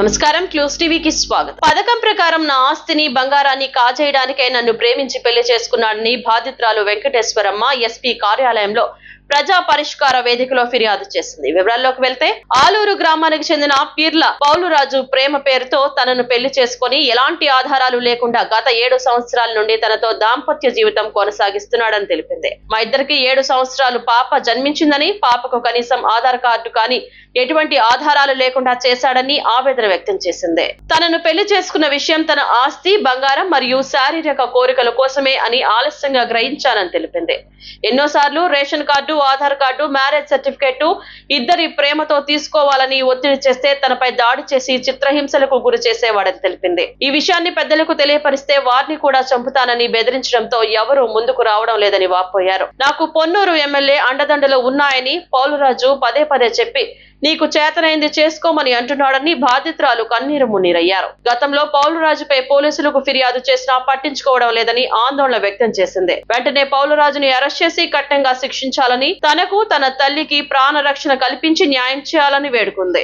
నమస్కారం. క్లూస్ టీవీకి స్వాగతం. పథకం ప్రకారం నా ఆస్తిని బంగారాన్ని కాజేయడానికే నన్ను ప్రేమించి పెళ్ళి చేసుకున్నాడని బాధితురాలు వెంకటేశ్వరమ్మ ఎస్పీ కార్యాలయంలో ప్రజా పరిష్కార వేదికలో ఫిర్యాదు చేసింది. వివరాల్లోకి వెళ్తే ఆలూరు గ్రామానికి చెందిన పీర్ల పౌలురాజు ప్రేమ పేరుతో తనను పెళ్ళి చేసుకుని ఎలాంటి ఆధారాలు లేకుండా గత ఏడు సంవత్సరాల నుండి తనతో దాంపత్య జీవితం కొనసాగిస్తున్నాడని తెలిపింది. మా ఇద్దరికి ఏడు సంవత్సరాలు పాప జన్మించిందని పాపకు కనీసం ఆధార్ కార్డు కానీ ఎటువంటి ఆధారాలు లేకుండా చేశాడని ఆవేదన వ్యక్తం చేసింది. తనను పెళ్ళి చేసుకున్న విషయం తన ఆస్తి బంగారం మరియు శారీరక కోరికల కోసమే అని ఆలస్యంగా గ్రహించానని తెలిపింది. ఎన్నోసార్లు ration card Aadhaar card marriage certificate ఇద్దరి ప్రేమతో తీసుకోవాలని ఒత్తిడి చేస్తే తనపై దాడి చేసి చిత్రహింసలకు గురి చేసేవాడని తెలిపింది. ఈ విషయాన్ని పెద్దలకు తెలియపరిస్తే వారిని కూడా చంపుతానని బెదిరించడంతో ఎవరూ ముందుకు రావడం లేదని వాపోయారు. నాకు పొన్నూరు ఎమ్మెల్యే అండదండలు ఉన్నాయని పౌలురాజు పదే పదే చెప్పి నీకు చేతనైంది చేసుకోమని అంటున్నాడని బాధితురాలు కన్నీరు మున్నీరయ్యారు. గతంలో పౌలురాజుపై పోలీసులకు ఫిర్యాదు చేసినా పట్టించుకోవడం లేదని ఆందోళన వ్యక్తం చేసింది. వెంటనే పౌలురాజుని అరెస్ట్ చేసి కట్టంగా శిక్షించాలని తనకు తన తల్లికి ప్రాణ రక్షణ కల్పించి న్యాయం చేయాలని వేడుకుంది.